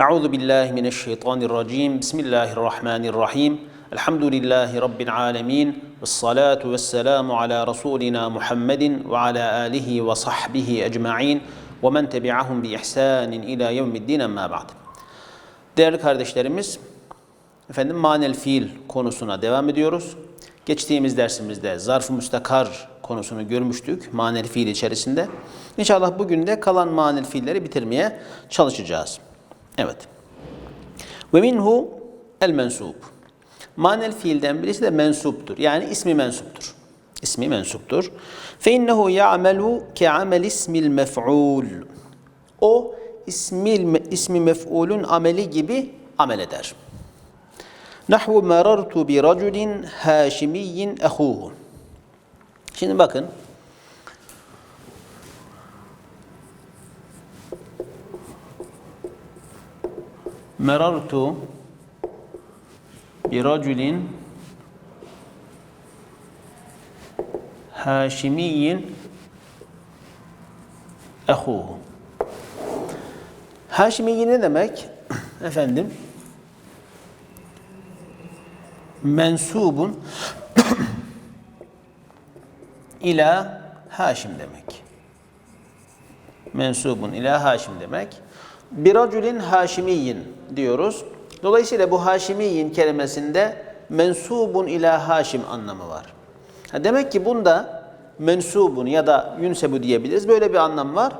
أعوذ بالله من الشيطان الرجيم بسم الله الرحمن الرحيم الحمد لله رب العالمين والصلاة والسلام على رسولنا محمد وعلى آله وصحبه أجمعين ومن تبعهم بإحسان إلى يوم الدين أما بعد Değerli kardeşlerimiz, efendim manel fiil konusuna devam ediyoruz. Geçtiğimiz dersimizde zarf-ı müstakar konusunu görmüştük manel fiil içerisinde. İnşallah bugün de kalan manel fiilleri bitirmeye çalışacağız. Evet. Ve minhu el mensub. Manel fiilden birisi de mensuptur. Yani ismi mensuptur. İsmi mensuptur. Fe innehu ya'melu ke amel ismil mef'ul. O ismil, ismi mef'ulün ameli gibi amel eder. Nahvu merartu bi raculin haşimiyyin ehuhu. Şimdi bakın. Merartu bi raculin haşimiyin ehuhu. Haşimiyi ne demek? Efendim, mensubun ila Haşim demek. Mensubun ila Haşim demek. Bir raculin haşimiyin diyoruz. Dolayısıyla bu haşimiyin kelimesinde mensubun ila Haşim anlamı var. Demek ki bunda mensubun ya da yünsebu diyebiliriz. Böyle bir anlam var.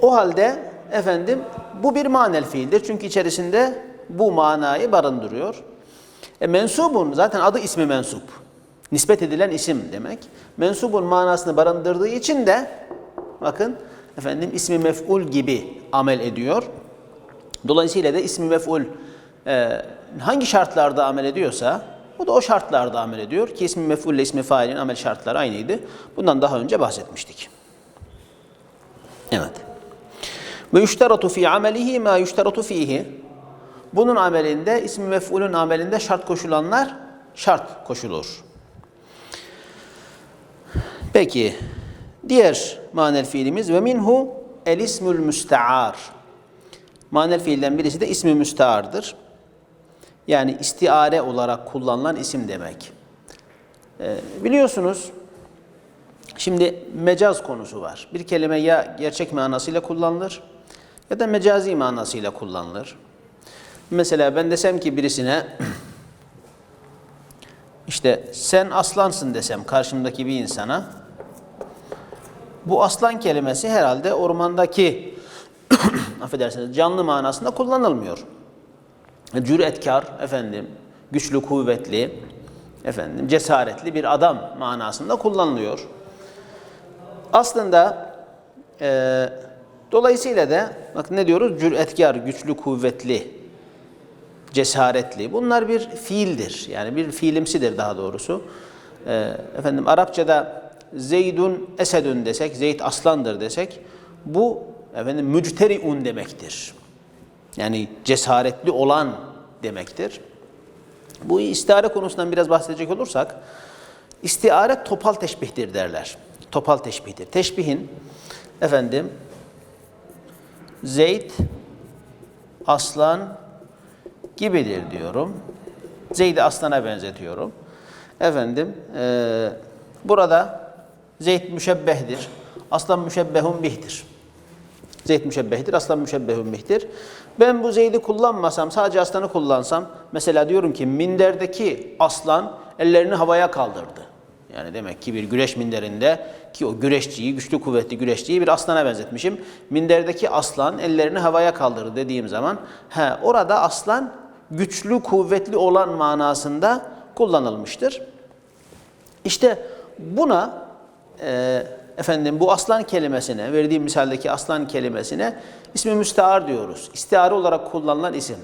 O halde efendim bu bir manel fiildir. Çünkü içerisinde bu manayı barındırıyor. E, mensubun zaten adı ismi mensup. Nispet edilen isim demek. Mensubun manasını barındırdığı için de bakın efendim ismi mef'ul gibi amel ediyor. Dolayısıyla da ismi mef'ul e, hangi şartlarda amel ediyorsa bu da o şartlarda amel ediyor ki ismi mef'ul ile ismi failin amel şartları aynıydı. Bundan daha önce bahsetmiştik. Evet. Ve yüşteratu fi amelihi ma yüşteratu fihi. Bunun amelinde, ismi mef'ulün amelinde şart koşulanlar şart koşulur. Peki, diğer manel fiilimiz ve minhu el ismül müstear. Manel fiilden birisi de ismi müsteardır. Yani istiare olarak kullanılan isim demek. Ee, biliyorsunuz, şimdi mecaz konusu var. Bir kelime ya gerçek manasıyla kullanılır ya da mecazi manasıyla kullanılır. Mesela ben desem ki birisine işte sen aslansın desem karşımdaki bir insana bu aslan kelimesi herhalde ormandaki affedersiniz canlı manasında kullanılmıyor. Cüretkar efendim, güçlü, kuvvetli, efendim, cesaretli bir adam manasında kullanılıyor. Aslında e, dolayısıyla da bak ne diyoruz? Cüretkar, güçlü, kuvvetli, cesaretli. Bunlar bir fiildir. Yani bir fiilimsidir daha doğrusu. E, efendim Arapçada Zeydun esedun desek, Zeyd aslandır desek bu efendim mücteriun demektir. Yani cesaretli olan demektir. Bu istihare konusundan biraz bahsedecek olursak istihare topal teşbihtir derler. Topal teşbihtir. Teşbihin efendim Zeyd aslan gibidir diyorum. Zeyd'i aslana benzetiyorum. Efendim e, burada Zeyd müşebbehdir. Aslan müşebbehun bihtir. Zeyd müşebbehtir, aslan müşebbehun bihtir. Ben bu Zeyd'i kullanmasam, sadece aslanı kullansam, mesela diyorum ki minderdeki aslan ellerini havaya kaldırdı. Yani demek ki bir güreş minderinde ki o güreşçiyi, güçlü kuvvetli güreşçiyi bir aslana benzetmişim. Minderdeki aslan ellerini havaya kaldırdı dediğim zaman, he, orada aslan güçlü, kuvvetli olan manasında kullanılmıştır. İşte buna e, efendim bu aslan kelimesine, verdiğim misaldeki aslan kelimesine ismi müstahar diyoruz. İstihare olarak kullanılan isim.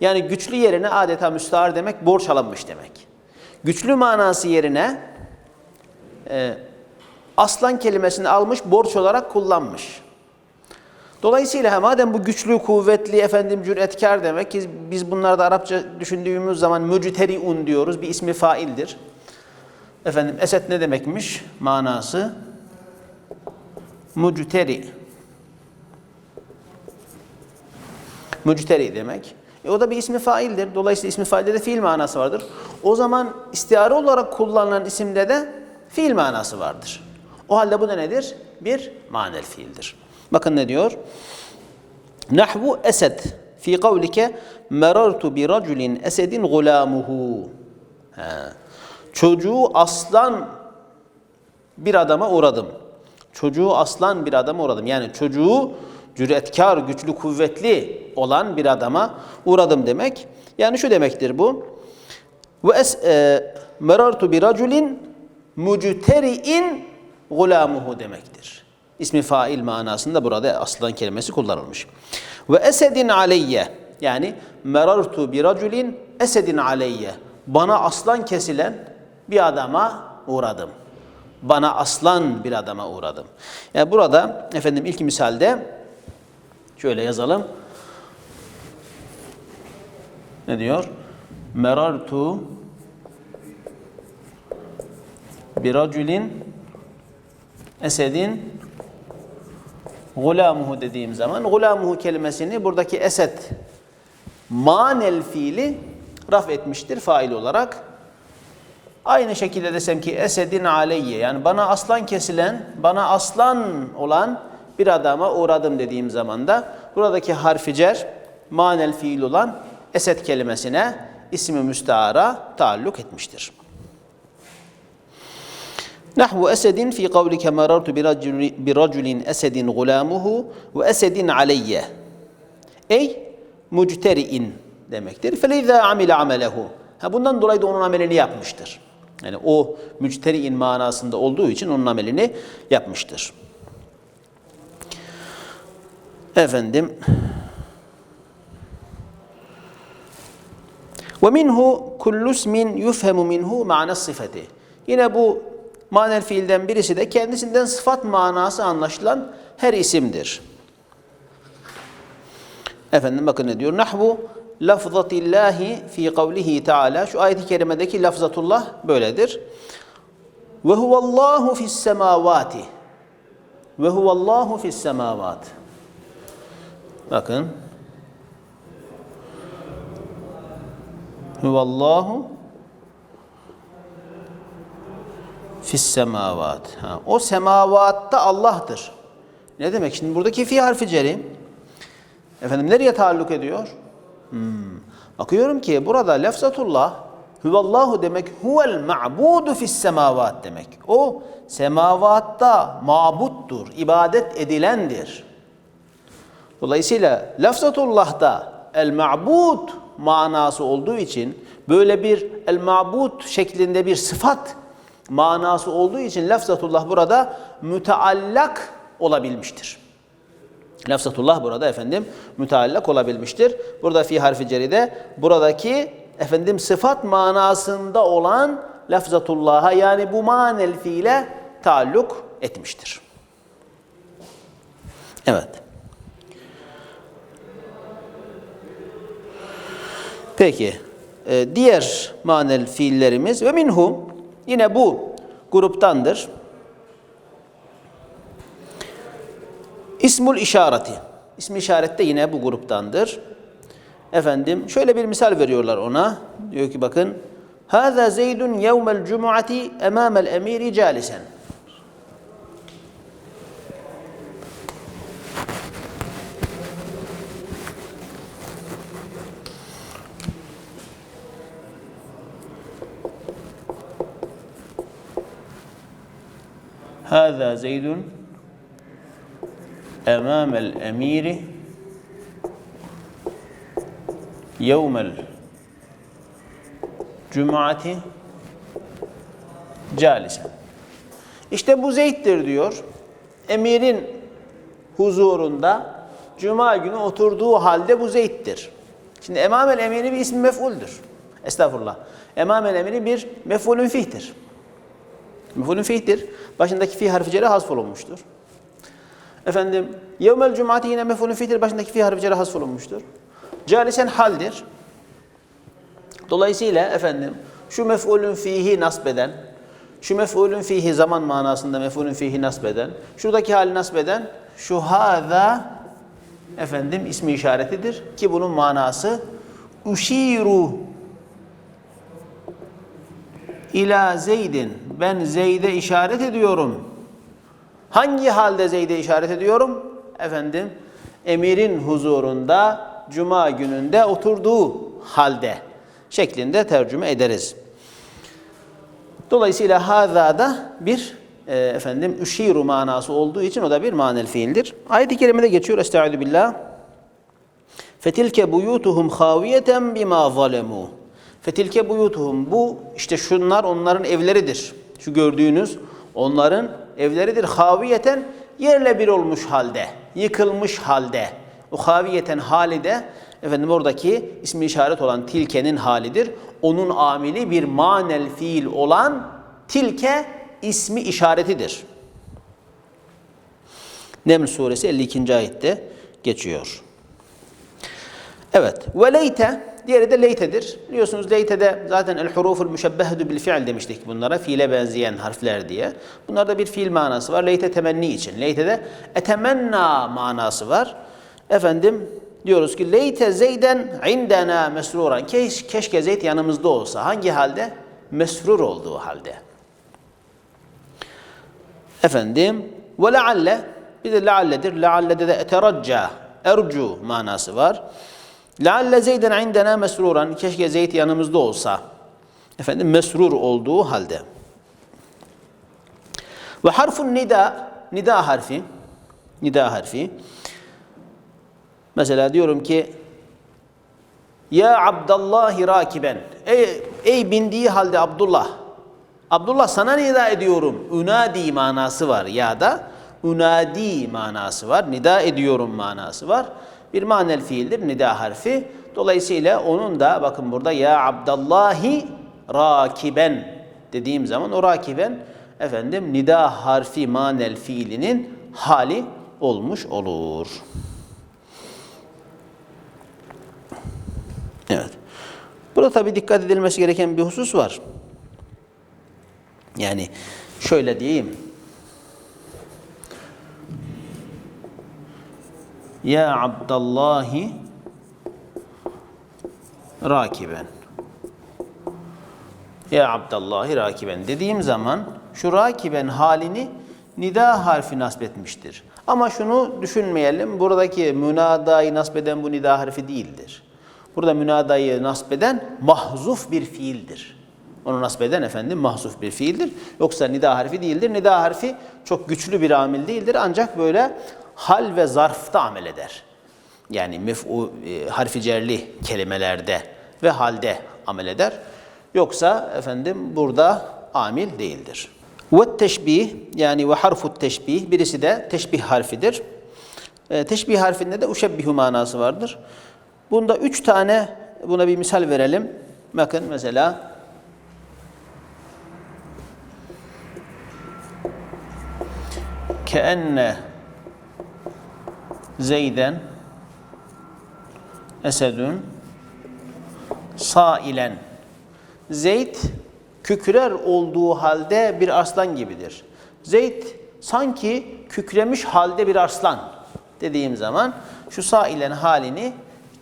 Yani güçlü yerine adeta müstahar demek borç alınmış demek. Güçlü manası yerine e, aslan kelimesini almış borç olarak kullanmış. Dolayısıyla madem bu güçlü, kuvvetli, efendim cüretkar demek ki biz bunlarda Arapça düşündüğümüz zaman mücteriun diyoruz. Bir ismi faildir. Efendim Esed ne demekmiş? Manası mucteri. Mücteri demek. E o da bir ismi faildir. Dolayısıyla ismi failde de fiil manası vardır. O zaman istiare olarak kullanılan isimde de fiil manası vardır. O halde bu da nedir? Bir manel fiildir. Bakın ne diyor? Nahvu esed fi kavlike merartu bi raculin esedin gulamuhu. He. Çocuğu aslan bir adama uğradım. Çocuğu aslan bir adama uğradım. Yani çocuğu cüretkar, güçlü, kuvvetli olan bir adama uğradım demek. Yani şu demektir bu. Ve es e, merartu bi raculin mucteri'in gulamuhu demektir. İsmi fail manasında burada aslan kelimesi kullanılmış. Ve esedin aleyye yani merartu bi raculin esedin aleyye bana aslan kesilen bir adama uğradım. Bana aslan bir adama uğradım. Yani burada efendim ilk misalde şöyle yazalım. Ne diyor? Merartu bir raculin esedin gulamuhu dediğim zaman gulamuhu kelimesini buradaki esed manel fiili raf etmiştir fail olarak. Aynı şekilde desem ki esedin aleyye yani bana aslan kesilen, bana aslan olan bir adama uğradım dediğim zaman da buradaki harfi cer manel fiil olan esed kelimesine ismi müstahara taalluk etmiştir. Nahvu esedin fi kavlike marartu bi raculin esedin gulamuhu ve esedin aleyye. Ey mucteriin demektir. Feleyza amile amelehu. Ha bundan dolayı da onun amelini yapmıştır. Yani o mücteri'in manasında olduğu için onun amelini yapmıştır. Efendim ve minhu kullu ismin yufhemu minhu ma'na sıfati. Yine bu manel fiilden birisi de kendisinden sıfat manası anlaşılan her isimdir. Efendim bakın ne diyor? Nahvu lafzatillahi fi kavlihi taala. Şu ayet-i kerimedeki lafzatullah böyledir. Ve huvallahu fis semavati. Ve huvallahu fis semavat. Bakın. Huvallahu fis semavat. Ha, o semavatta Allah'tır. Ne demek? Şimdi buradaki fi harfi ceri efendim nereye taalluk ediyor? Hmm. Bakıyorum ki burada lefzatullah huvallahu demek huvel ma'budu fis semavat demek. O semavatta mabuttur, ibadet edilendir. Dolayısıyla lafzatullah'ta el ma'bud manası olduğu için böyle bir el ma'bud şeklinde bir sıfat manası olduğu için lafzatullah burada müteallak olabilmiştir. Lafzatullah burada efendim müteallak olabilmiştir. Burada fi harfi ceride buradaki efendim sıfat manasında olan lafzatullah'a yani bu manel fiile taalluk etmiştir. Evet. Peki. Ee, diğer manel fiillerimiz ve minhu yine bu gruptandır. İsmul işareti. İsmi işaret de yine bu gruptandır. Efendim şöyle bir misal veriyorlar ona. Diyor ki bakın Hâzâ Zeydun yevmel cumuati emâmel emiri câlisen. Hâzâ Zeydun أمام الأمير يوم الجمعة calisen. İşte bu Zeyd'dir diyor. Emirin huzurunda Cuma günü oturduğu halde bu Zeyd'dir. Şimdi emamel emiri bir ismi mef'uldür. Estağfurullah. Emamel emiri bir mef'ulün fihtir. Mef'ulün fihtir. Başındaki fi harfi cere hasf olunmuştur. Efendim, yevmel cumati yine mef'ulün fihtir. Başındaki fi harfi cere hasf olunmuştur. Calisen haldir. Dolayısıyla efendim şu mef'ulün fihi nasbeden, şu mef'ulün fihi zaman manasında mef'ulün fihi nasbeden, şuradaki hali nasbeden, şu hâzâ efendim ismi işaretidir ki bunun manası uşiru ila Zeydin ben Zeyd'e işaret ediyorum. Hangi halde Zeyd'e işaret ediyorum? Efendim emirin huzurunda cuma gününde oturduğu halde şeklinde tercüme ederiz. Dolayısıyla hazada bir e, efendim üşiru manası olduğu için o da bir manel fiildir. Ayet-i kerimede geçiyor Estaizu billah. Fetilke buyutuhum haviyeten bima zalemu. Fetilke buyutuhum bu işte şunlar onların evleridir. Şu gördüğünüz onların evleridir. Haviyeten yerle bir olmuş halde, yıkılmış halde. O haviyeten hali de efendim oradaki ismi işaret olan tilkenin halidir. Onun amili bir manel fiil olan tilke ismi işaretidir. Neml suresi 52. ayette geçiyor. Evet. Ve leyte diğeri de leytedir. Biliyorsunuz leytede zaten el huruful müşebbehedu bil fiil demiştik bunlara. Fiile benzeyen harfler diye. Bunlarda bir fiil manası var. Leyte temenni için. Leytede etemenna manası var. Efendim diyoruz ki leyte zeyden indena mesruran. Keş, keşke Zeyd yanımızda olsa. Hangi halde? Mesrur olduğu halde. Efendim ve lealle bir de lealledir. Leallede de eteracca, ercu manası var. Lealle Zeyden indena mesruran. Keşke Zeyd yanımızda olsa. Efendim mesrur olduğu halde. Ve harfun nida, nida harfi, nida harfi. Mesela diyorum ki Ya Abdallahi rakiben. Ey, ey bindiği halde Abdullah. Abdullah sana nida ediyorum. Ünadi manası var ya da ünadi manası var. Nida ediyorum manası var. Bir manel fiildir nida harfi. Dolayısıyla onun da bakın burada ya Abdallahi rakiben dediğim zaman o rakiben efendim nida harfi manel fiilinin hali olmuş olur. Evet. Burada tabi dikkat edilmesi gereken bir husus var. Yani şöyle diyeyim. Ya Abdallahi rakiben. Ya Abdallahi rakiben dediğim zaman şu rakiben halini nida harfi nasbetmiştir. Ama şunu düşünmeyelim. Buradaki münadayı nasbeden bu nida harfi değildir. Burada münadayı nasbeden mahzuf bir fiildir. Onu nasbeden efendim mahzuf bir fiildir. Yoksa nida harfi değildir. Nida harfi çok güçlü bir amil değildir. Ancak böyle hal ve zarfta amel eder. Yani mef'u e, harfi cerli kelimelerde ve halde amel eder. Yoksa efendim burada amil değildir. Ve teşbih yani ve harfu teşbih birisi de teşbih harfidir. E, teşbih harfinde de uşebbihu manası vardır. Bunda üç tane buna bir misal verelim. Bakın mesela keenne Zeyden Esedün sailen Zeyd kükrer olduğu halde bir aslan gibidir. Zeyd sanki kükremiş halde bir aslan dediğim zaman şu sailen halini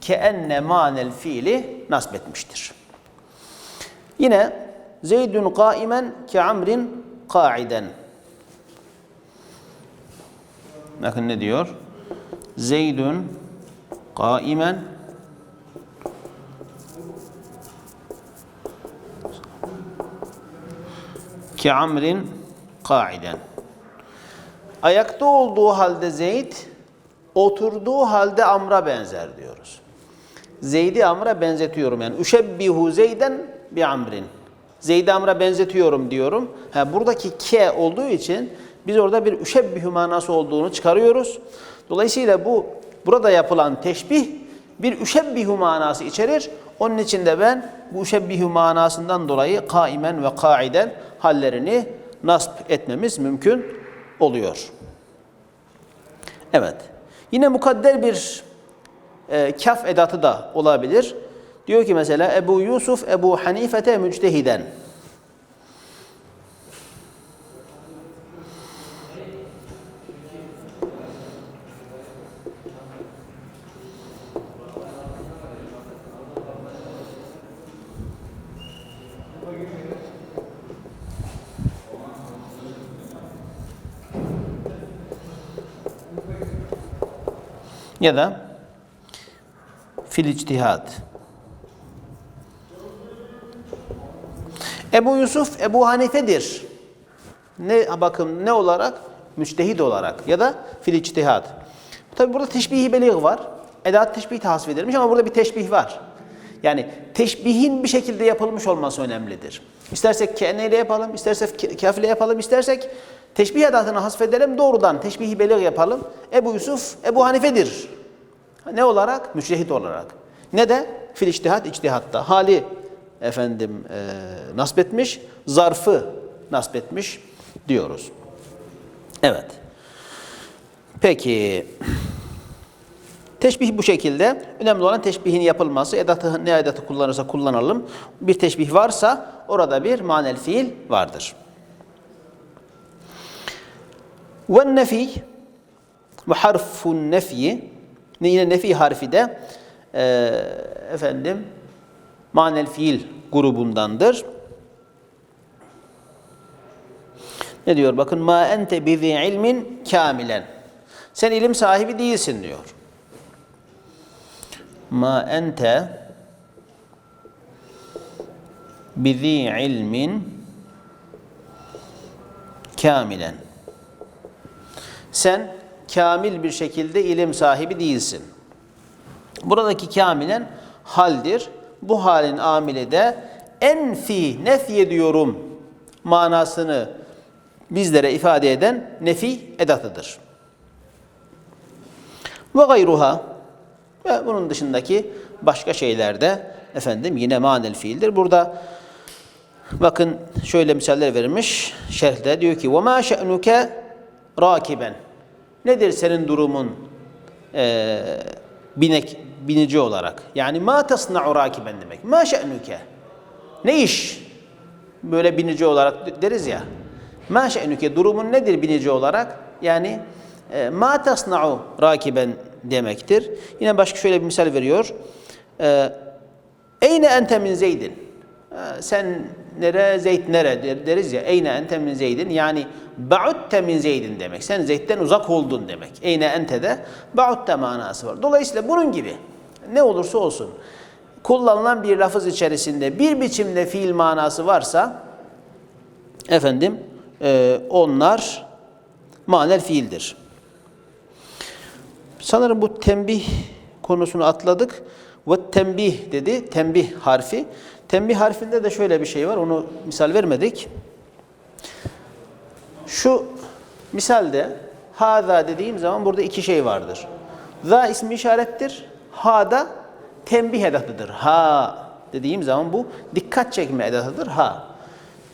keenne manel fiili nasbetmiştir. Yine Zeydün kaimen ke amrin kaiden. Bakın ne diyor? Zeydün kaimen ki amrin kaiden. Ayakta olduğu halde Zeyd, oturduğu halde Amr'a benzer diyoruz. Zeyd'i Amr'a benzetiyorum yani. Üşebbihu Zeyden bi Amrin. Zeyd'i Amr'a benzetiyorum diyorum. Ha, buradaki ke olduğu için biz orada bir üşebbihu manası olduğunu çıkarıyoruz. Dolayısıyla bu burada yapılan teşbih bir üşebbihu manası içerir. Onun için de ben bu üşebbihu manasından dolayı kaimen ve kaiden hallerini nasp etmemiz mümkün oluyor. Evet. Yine mukadder bir e, kaf edatı da olabilir. Diyor ki mesela Ebu Yusuf Ebu Hanifete müctehiden. Ya da fil ictihad. Ebu Yusuf Ebu Hanife'dir. Ne bakın ne olarak? Müçtehid olarak ya da fil ictihad. Tabi burada teşbihi var. Edat teşbih tasvir edilmiş ama burada bir teşbih var. Yani teşbihin bir şekilde yapılmış olması önemlidir. İstersek keneyle yapalım, istersek kafile yapalım, istersek teşbih edatını hasfedelim, doğrudan teşbihi belig yapalım. Ebu Yusuf Ebu Hanife'dir. Ne olarak? Müçtehid olarak. Ne de? Fil içtihat, içtihatta. Hali efendim e, nasbetmiş, zarfı nasbetmiş diyoruz. Evet. Peki. Teşbih bu şekilde. Önemli olan teşbihin yapılması. Edatı, ne edatı kullanırsa kullanalım. Bir teşbih varsa orada bir manel fiil vardır. Ve nefi ve harfun nefi yine nefi harfi de e, efendim manel fiil grubundandır. Ne diyor? Bakın ma ente bizi ilmin kamilen. Sen ilim sahibi değilsin diyor. Ma ente bizi ilmin kamilen. Sen kamil bir şekilde ilim sahibi değilsin. Buradaki kamilen haldir. Bu halin amili de enfi, nefi ediyorum manasını bizlere ifade eden nefi edatıdır. Ve gayruha ve bunun dışındaki başka şeyler de efendim yine manel fiildir. Burada bakın şöyle misaller verilmiş şerhte diyor ki ve ma şe'nuke rakiben nedir senin durumun e, binek binici olarak? Yani ma tasna'u rakiben demek. Ma şe'nuke. Ne iş? Böyle binici olarak deriz ya. Ma şe'nuke durumun nedir binici olarak? Yani e, ma tasna'u rakiben demektir. Yine başka şöyle bir misal veriyor. E, eyne ente min zeydin. E, sen nere Zeyd nere deriz ya eyne ente min Zeydin yani ba'udte min Zeydin demek. Sen Zeyd'den uzak oldun demek. Eyne ente de ba'udte manası var. Dolayısıyla bunun gibi ne olursa olsun kullanılan bir lafız içerisinde bir biçimde fiil manası varsa efendim e, onlar manel fiildir. Sanırım bu tembih konusunu atladık. Ve tembih dedi. Tembih harfi. Tembih harfinde de şöyle bir şey var. Onu misal vermedik. Şu misalde haza dediğim zaman burada iki şey vardır. Za ismi işarettir. Ha da tembih edatıdır. Ha dediğim zaman bu dikkat çekme edatıdır. Ha.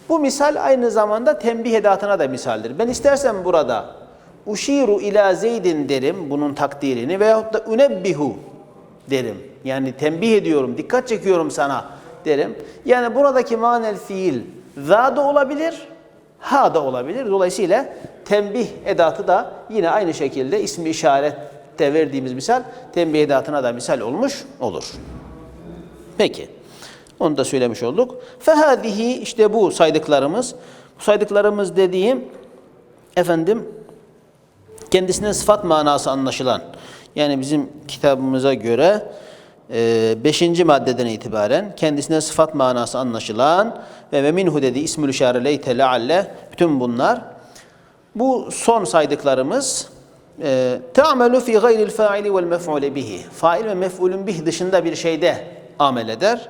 Bu misal aynı zamanda tembih edatına da misaldir. Ben istersen burada uşiru ila zeydin derim bunun takdirini veyahut da unebbihu derim. Yani tembih ediyorum, dikkat çekiyorum sana derim. Yani buradaki manel fiil za da olabilir, ha da olabilir. Dolayısıyla tembih edatı da yine aynı şekilde ismi işarette verdiğimiz misal tembih edatına da misal olmuş olur. Peki. Onu da söylemiş olduk. Fehadihi işte bu saydıklarımız. Bu saydıklarımız dediğim efendim kendisine sıfat manası anlaşılan yani bizim kitabımıza göre 5. E, maddeden itibaren kendisine sıfat manası anlaşılan ve ve minhu dedi ismül işare leyte lealle bütün bunlar bu son saydıklarımız e, te'amelu fi gayril faili vel mef'ule bihi fail ve mef'ulün bih dışında bir şeyde amel eder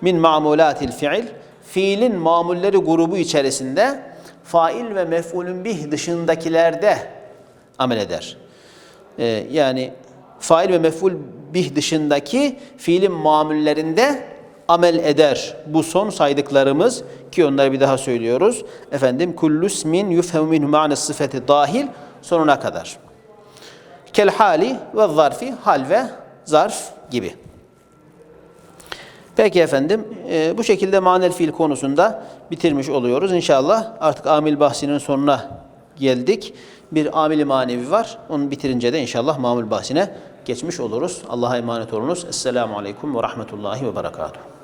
min mamulatil fiil fiilin mamulleri grubu içerisinde fail ve mef'ulün bih dışındakilerde amel eder. Ee, yani fail ve mef'ul bih dışındaki fiilin mamullerinde amel eder. Bu son saydıklarımız ki onları bir daha söylüyoruz. Efendim kullusmin yufhemu minhu ma'ne sıfeti dahil sonuna kadar. Kel hali ve zarfi hal ve zarf gibi. Peki efendim e, bu şekilde manel fiil konusunda bitirmiş oluyoruz. İnşallah artık amil bahsinin sonuna geldik. Bir amil manevi var. Onu bitirince de inşallah mamul bahsine geçmiş oluruz. Allah'a emanet olunuz. Esselamu Aleyküm ve Rahmetullahi ve Berekatuhu.